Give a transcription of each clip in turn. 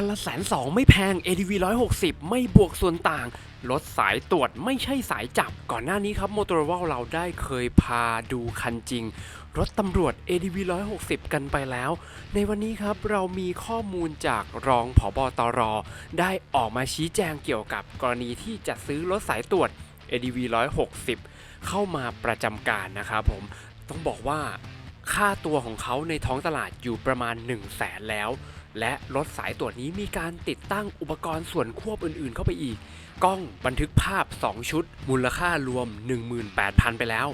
คันละแสนสองไม่แพง ADV 160 ไม่บวกส่วนต่าง รถสายตรวจไม่ใช่สายจับ ก่อนหน้านี้ครับ m o t o r o l a เราได้เคยพาดูคันจริง รถตำรวจ ADV 160 กันไปแล้ว ในวันนี้ครับเรามีข้อมูลจากรองผบตร ได้ออกมาชี้แจงเกี่ยวกับกรณีที่จะซื้อรถสายตรวจ ADV 160 เข้ามาประจำการนะครับผม ต้องบอกว่า ค่าตัวของเขาในท้องตลาดอยู่ประมาณ 1 0 0 0 0แสนแล้ว และรถสายตรวจนี้มีการติดตั้งอุปกรณ์ส่วนควบอื่นๆ เข้าไปอีก กล้องบันทึกภาพ 2 ชุด มูลค่ารวม 18,000 ไปแล้ว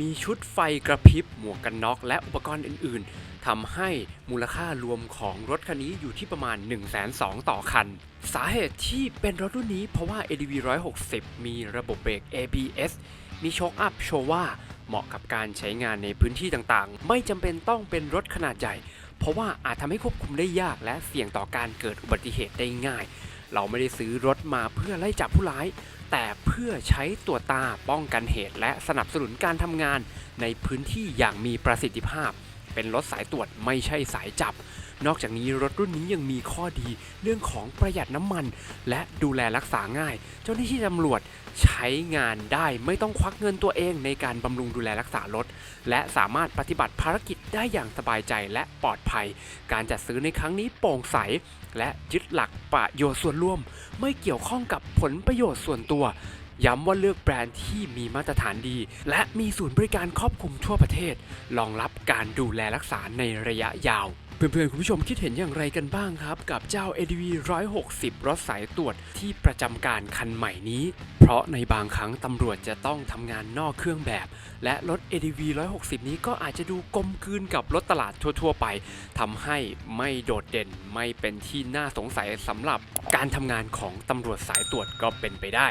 มีชุดไฟกระพริบหมวกกันน็อก และอุปกรณ์อื่นๆทำให้มูลค่ารวมของรถคันนี้อยู่ที่ประมาณ 1 2 0 0 0ต่อคัน สาเหตุที่เป็นรถรุ่นนี้เพราะว่า ADV 160 มีระบบเบรก ABS มีโชคอัพโชว่า เหมาะกับการใช้งานในพื้นที่ต่างๆ ไม่จำเป็นต้องเป็นรถขนาดใหญ่ เพราะว่าอาจทำให้ควบคุมได้ยากและเสี่ยงต่อการเกิดอุบัติเหตุได้ง่าย เราไม่ได้ซื้อรถมาเพื่อไล่จับผู้ร้าย แต่เพื่อใช้ตัวตาป้องกันเหตุและสนับสนุนการทำงานในพื้นที่อย่างมีประสิทธิภาพ เป็นรถสายตรวจไม่ใช่สายจับ นอกจากนี้รถรุ่นนี้ยังมีข้อดีเรื่องของประหยัดน้ำมัน และดูแลรักษาง่าย เจ้าหน้าที่ตำรวจใช้งานได้ไม่ต้องควักเงินตัวเองในการบำรุงดูแลรักษารถ และสามารถปฏิบัติภารกิจได้อย่างสบายใจและปลอดภัย การจัดซื้อในครั้งนี้โปร่งใส และยึดหลักประโยชน์ส่วนรวม ไม่เกี่ยวข้องกับผลประโยชน์ส่วนตัว ย้ำว่าเลือกแบรนด์ที่มีมาตรฐานดี และมีศูนย์บริการครอบคลุมทั่วประเทศ รองรับการดูแลรักษาในระยะยาวเพื่อนๆ คุณผู้ชมคิดเห็นอย่างไรกันบ้างครับ กับเจ้า ADV 160 รถสายตรวจที่ประจำการคันใหม่นี้ เพราะในบางครั้งตำรวจจะต้องทำงานนอกเครื่องแบบ และรถ ADV 160 นี้ก็อาจจะดูกลมกลืนกับรถตลาดทั่วๆ ไปทำให้ไม่โดดเด่นไม่เป็นที่น่าสงสัยสำหรับการทำงานของตำรวจสายตรวจก็เป็นไปได้